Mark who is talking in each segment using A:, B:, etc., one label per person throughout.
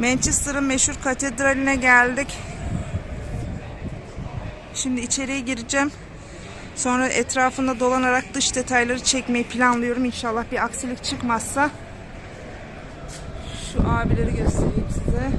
A: Manchester'ın meşhur katedraline geldik. Şimdi içeriye gireceğim. Sonra etrafında dolanarak dış detayları çekmeyi planlıyorum. İnşallah bir aksilik çıkmazsa. Şu abileri göstereyim size.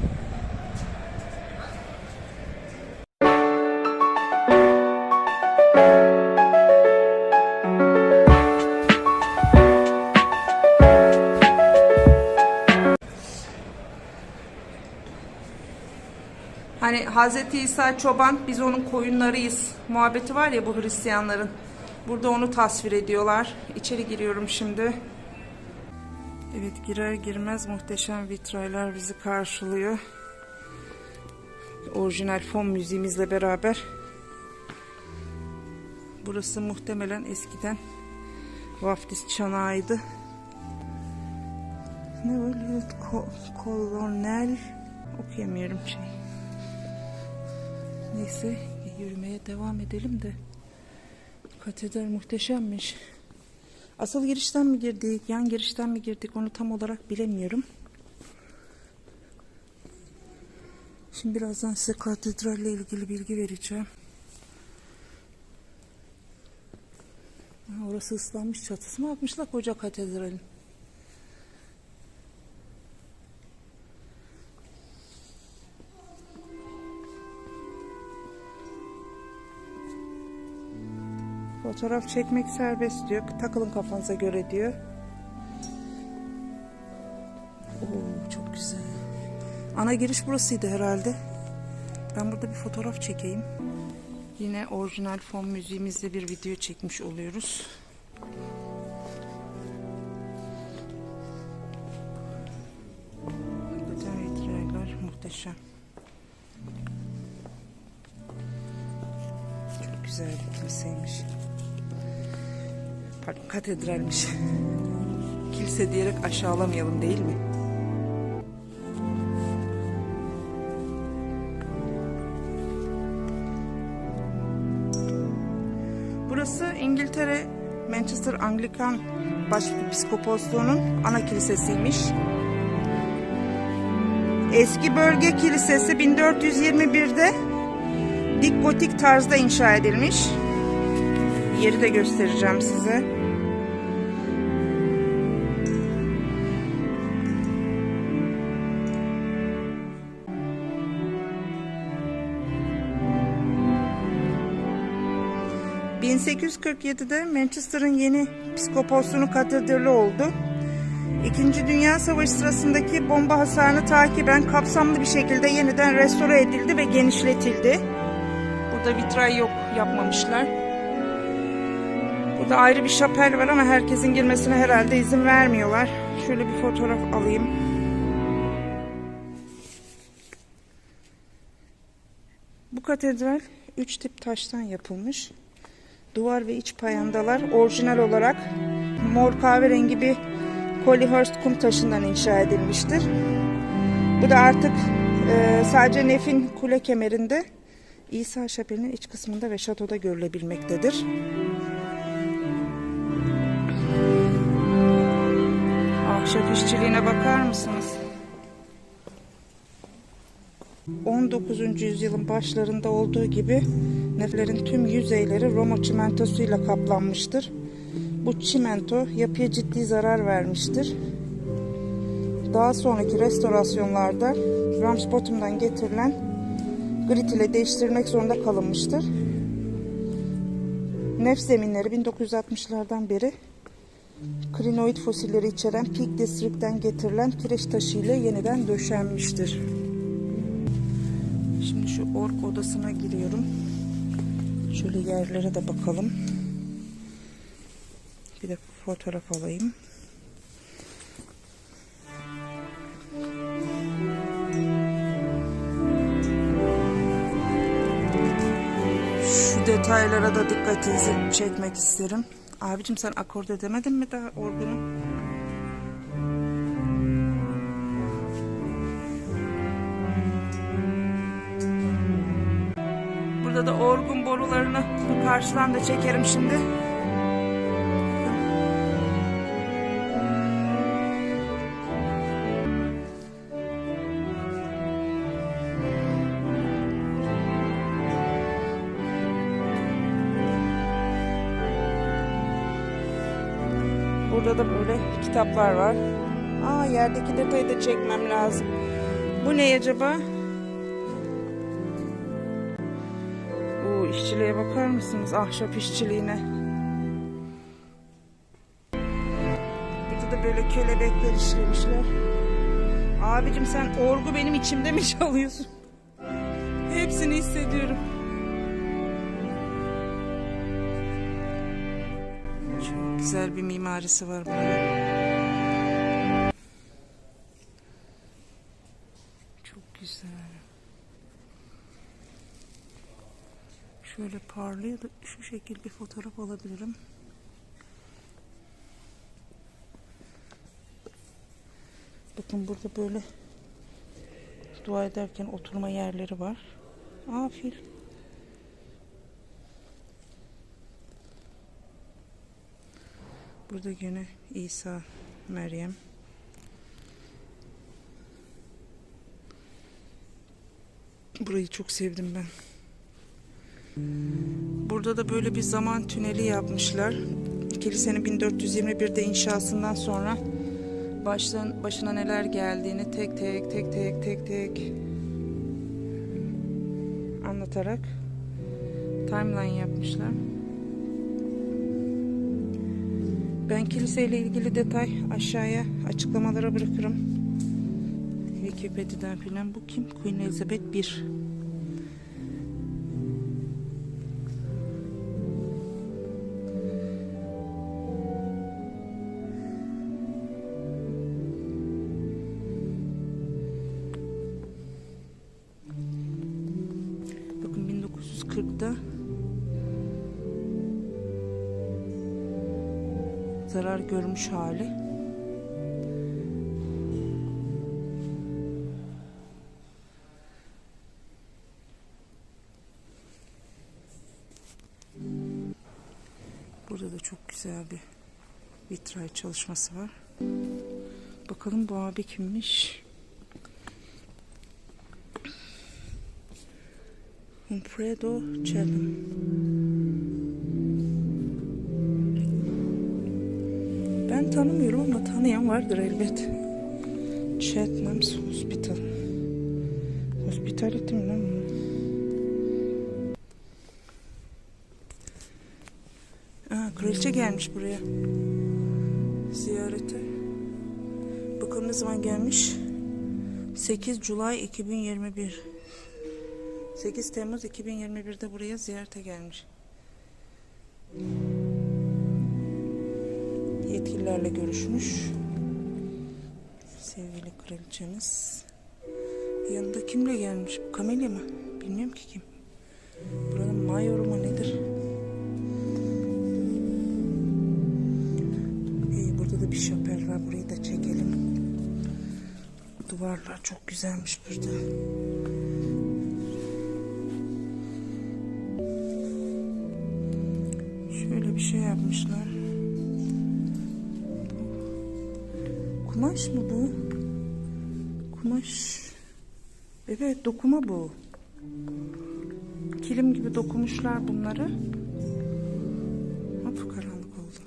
A: Hani Hazreti İsa çoban biz onun koyunlarıyız muhabbeti var ya bu Hristiyanların. Burada onu tasvir ediyorlar. İçeri giriyorum şimdi. Evet girer girmez muhteşem vitraylar bizi karşılıyor. Orijinal fon müziğimizle beraber. Burası muhtemelen eskiden vaftiz çanağıydı. Ne oluyor? Ko- kolonel okuyamıyorum şey. Neyse yürümeye devam edelim de. Katedral muhteşemmiş. Asıl girişten mi girdik, yan girişten mi girdik onu tam olarak bilemiyorum. Şimdi birazdan size katedralle ilgili bilgi vereceğim. Orası ıslanmış çatısı mı atmışlar koca katedralin? Fotoğraf çekmek serbest diyor. Takılın kafanıza göre diyor. Oo çok güzel. Ana giriş burasıydı herhalde. Ben burada bir fotoğraf çekeyim. Yine orijinal fon müziğimizle bir video çekmiş oluyoruz. Hakikaten vitraylar muhteşem. Çok güzel bir kiliseymiş. Pardon katedralmiş. Kilise diyerek aşağılamayalım değil mi? Burası İngiltere Manchester Anglikan Başpiskoposluğu'nun ana kilisesiymiş. Eski bölge kilisesi 1421'de dik gotik tarzda inşa edilmiş. Yeri de göstereceğim size. ...1847'de Manchester'ın yeni psikoposluğunun katedrali oldu. İkinci Dünya Savaşı sırasındaki bomba hasarını takiben kapsamlı bir şekilde yeniden restore edildi ve genişletildi. Burada vitray yok yapmamışlar. Burada ayrı bir şapel var ama herkesin girmesine herhalde izin vermiyorlar. Şöyle bir fotoğraf alayım. Bu katedral üç tip taştan yapılmış. Duvar ve iç payandalar orijinal olarak mor kahverengi bir Collyhurst kum taşından inşa edilmiştir. Bu da artık e, sadece Nef'in kule kemerinde İsa Şapeli'nin iç kısmında ve şatoda görülebilmektedir. Ahşap işçiliğine bakar mısınız? 19. yüzyılın başlarında olduğu gibi neflerin tüm yüzeyleri Roma çimentosuyla kaplanmıştır. Bu çimento yapıya ciddi zarar vermiştir. Daha sonraki restorasyonlarda Ramsbottom'dan getirilen grit ile değiştirilmek zorunda kalınmıştır. Nef zeminleri 1960'lardan beri krinoid fosilleri içeren Peak District'ten getirilen kireç taşı ile yeniden döşenmiştir. Şu ork odasına giriyorum. Şöyle yerlere de bakalım. Bir de fotoğraf alayım. Şu detaylara da dikkatinizi çekmek isterim. Abicim sen akord edemedin mi daha orgunu? Burada da orgun borularını bu karşıdan da çekerim şimdi. Burada da böyle kitaplar var. Aa yerdeki detayı da çekmem lazım. Bu ne acaba? İşçiliğe bakar mısınız? Ahşap işçiliğine. Burada da böyle kelebekler işlemişler. Abicim sen orgu benim içimde mi çalıyorsun? Hepsini hissediyorum. Çok güzel bir mimarisi var buranın. Şöyle parlıyor da şu şekil bir fotoğraf alabilirim. Bakın burada böyle dua ederken oturma yerleri var. Aa. Burada yine İsa, Meryem. Burayı çok sevdim ben. Burada da böyle bir zaman tüneli yapmışlar. Kilisenin 1421'de inşasından sonra baştan, başına neler geldiğini tek tek tek tek tek tek anlatarak timeline yapmışlar. Ben kiliseyle ilgili detay aşağıya açıklamalara bırakırım. Wikipedia'dan filan bu kim? Queen Elizabeth 1. 1940'da zarar görmüş hali. Burada da çok güzel bir vitray çalışması var. Bakalım bu abi kimmiş? Humfredo Chatham. Ben tanımıyorum ama tanıyan vardır elbet. Chatham's Hospital. Hospitality mi lan? Aa, kraliçe gelmiş buraya. Ziyarete. Bakalım ne zaman gelmiş? 8 July 2021. 8 Temmuz 2021'de buraya ziyarete gelmiş. Yetkililerle görüşmüş. Sevgili kraliçemiz. Yanında kimle gelmiş? Camellia mı? Bilmiyorum ki kim. Buranın mayoru mu nedir? İyi, burada da bir şapel var. Burayı da çekelim. Duvarlar çok güzelmiş burada. Şöyle bir şey yapmışlar. Kumaş mı bu? Kumaş. Evet dokuma bu. Kilim gibi dokumuşlar bunları. Hop karanlık oldu.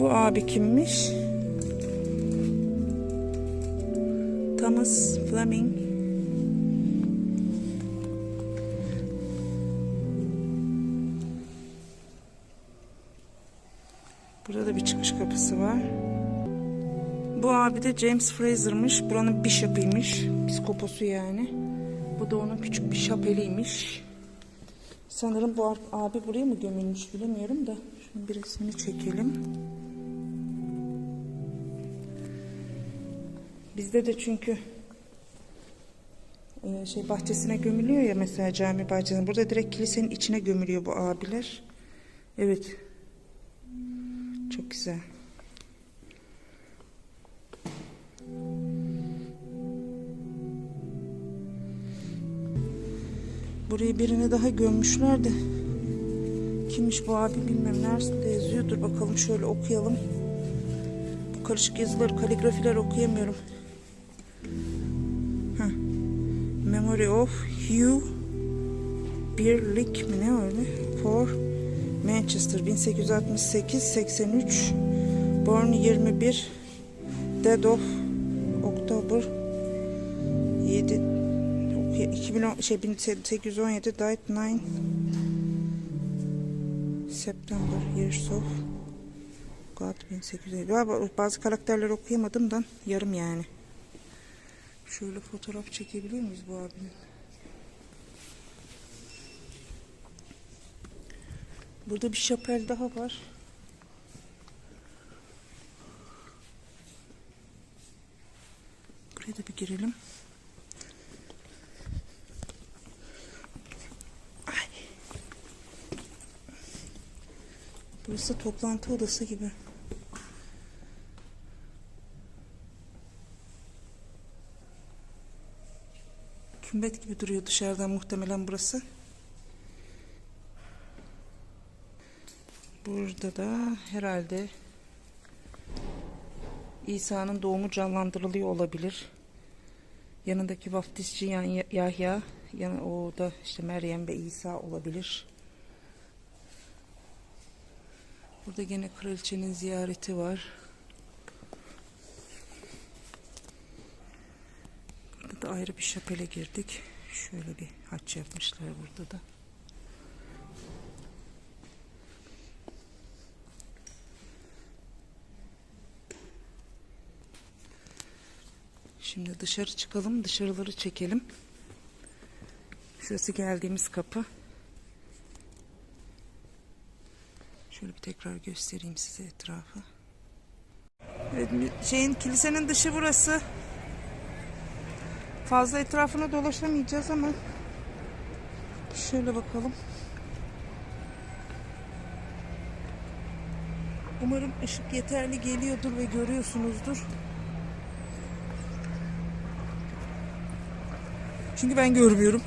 A: Bu abi kimmiş? Thomas Fleming. Kapısı var. Bu abi de James Fraser'mış. Buranın bishop'ıymış. Piskoposu yani. Bu da onun küçük bir şapeliymiş. Sanırım bu abi buraya mı gömülmüş bilemiyorum da. Şunun bir resmini çekelim. Bizde de çünkü e, şey bahçesine gömülüyor ya mesela cami bahçesine. Burada direkt kilisenin içine gömülüyor bu abiler. Evet. Çok güzel. Buraya birini daha gömmüşler de. Kimmiş bu abi bilmem nerede yazıyor. Dur bakalım şöyle okuyalım. Bu karışık yazıları, kaligrafiler okuyamıyorum. Heh. Memory of Hugh Birlik mi ne öyle? For Manchester 1868 83 Born 21 Dead of October 7 2010 şey 1817 Died 9 September Years of God 1850 Ya bazı karakterleri okuyamadım da yarım yani. Şöyle fotoğraf çekebilir miyiz bu abinin? Burada bir şapel daha var. Buraya da bir girelim. Burası toplantı odası gibi. Kümbet gibi duruyor dışarıdan muhtemelen burası. Burada da herhalde İsa'nın doğumu canlandırılıyor olabilir. Yanındaki vaftizci Yahya, yani o da işte Meryem ve İsa olabilir. Burada gene kraliçenin ziyareti var. Burada da ayrı bir şapele girdik. Şöyle bir haç yapmışlar burada da. Şimdi dışarı çıkalım, dışarıları çekelim. Şurası geldiğimiz kapı. Şöyle bir tekrar göstereyim size etrafı. Evet, şeyin kilisenin dışı burası. Fazla etrafına dolaşamayacağız ama şöyle bakalım. Umarım ışık yeterli geliyordur ve görüyorsunuzdur. Çünkü ben görmüyorum.